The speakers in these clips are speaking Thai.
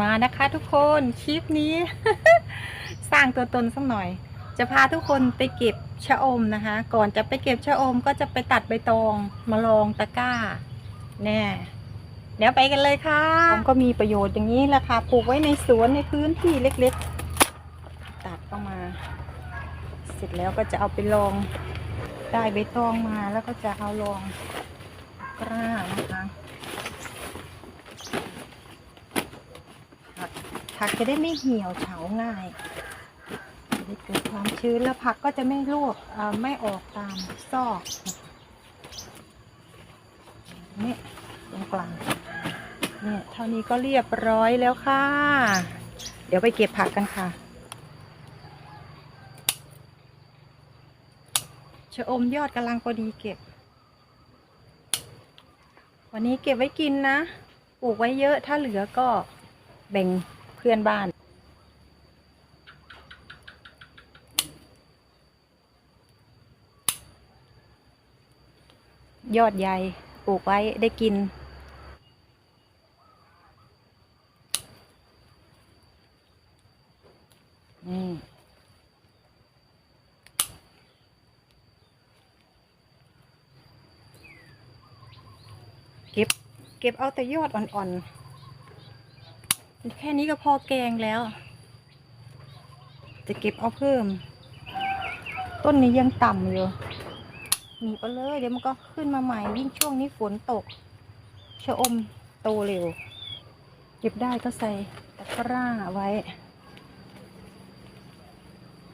มานะคะทุกคนคลิปนี้ สร้างตัวตนสักหน่อย จะพาทุกคนไปเก็บชะอมนะคะ ก่อนจะไปเก็บชะอมก็จะไปตัดใบตองมาลองตะกร้าแน่เดี๋ยวไปกันเลยค่ะก็มีประโยชน์อย่างนี้แหละค่ะปลูกไว้ในสวนในพื้นที่เล็กๆ ตัดออกมา เสร็จแล้วก็จะเอาไปลองได้ใบตองมาแล้วก็จะเอาลองกร้านะคะ ผักจะได้ไม่เหี่ยวเฉาง่ายจะได้เกิดความชื้นแล้วผักก็จะไม่ลวกไม่ออกตามซอกนี่ตรงกลางเนี่ยเท่านี้ก็เรียบร้อยแล้วค่ะ เดี๋ยวไปเก็บผักกันค่ะชะอมยอดกำลังพอดีเก็บ วันนี้เก็บไว้กินนะ ปลูกไว้เยอะถ้าเหลือก็แบ่ง พื่อนบ้าน ยอดใหญ่ปลูกไว้ได้กิน นี่เก็บ เก็บเอาแต่ยอดอ่อนๆ แค่นี้ก็พอแกงแล้ว จะเก็บเอาเพิ่ม ต้นนี้ยังต่ำอยู่หนีไปเลย เดี๋ยวมันก็ขึ้นมาใหม่ยิ่งช่วงนี้ฝนตกชะอมโตเร็ว เก็บได้ก็ใส่ตะกร้าไว้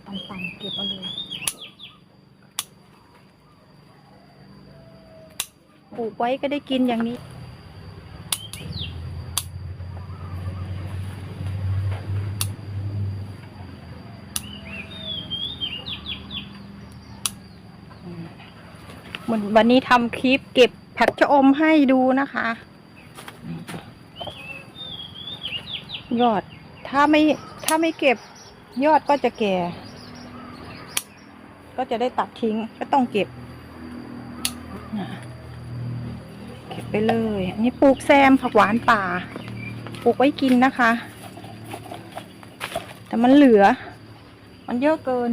ต่ำๆเก็บเอาเลยปลูกไว้ก็ได้กินอย่างนี้ เหมือน วันนี้ทำคลิปเก็บผักชะอมให้ดูนะคะ ยอด ถ้าไม่ถ้าไม่เก็บยอดก็จะแก่ ก็จะได้ตัดทิ้งก็ต้องเก็บเก็บไปเลยอันนี้ปลูกแซมผักหวานป่า ปลูกไว้กินนะคะ แต่มันเหลือ มันเยอะเกิน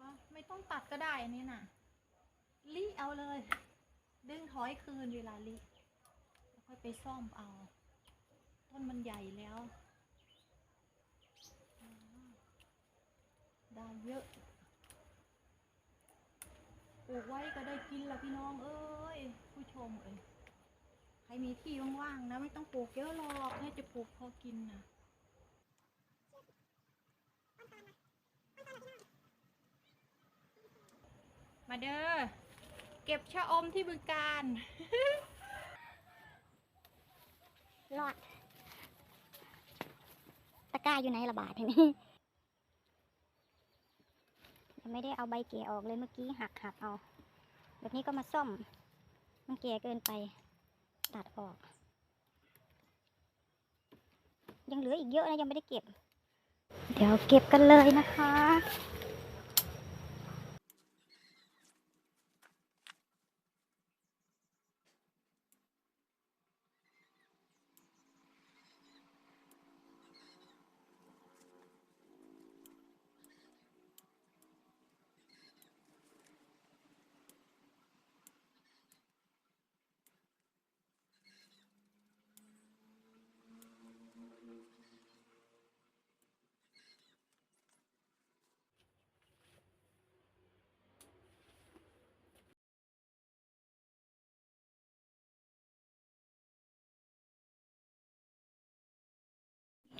อ๋อไม่ ต้องตัดก็ได้อันนี้น่ะรีเอาเลย ดึงถอยคืนเวลารีแล้วค่อยไปซ่อมเอา ต้นมันใหญ่แล้ว ได้เยอะปลูกไว้ก็ได้กินละพี่น้องเอ้ยผู้ชมเอ้ยใครมีที่ว่างๆนะไม่ต้องปลูกเยอะหรอกแค่จะปลูกพอกินนะ มาเด้อ เก็บชะอมที่บึงการรอด ตะกร้าอยู่ไหนระบาดทีนี้ยังไม่ได้เอาใบเก๋ออกเลยเมื่อกี้หักหักเอา แบบนี้ก็มาซ่อม มันแก่เกินไป ตัดออก ยังเหลืออีกเยอะนะยังไม่ได้เก็บ เดี๋ยวเก็บกันเลยนะคะ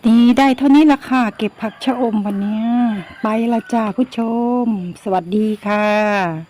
ดีได้เท่านี้ละค่ะ เก็บผักชะอมวันนี้ ไปละจ้าผู้ชม สวัสดีค่ะ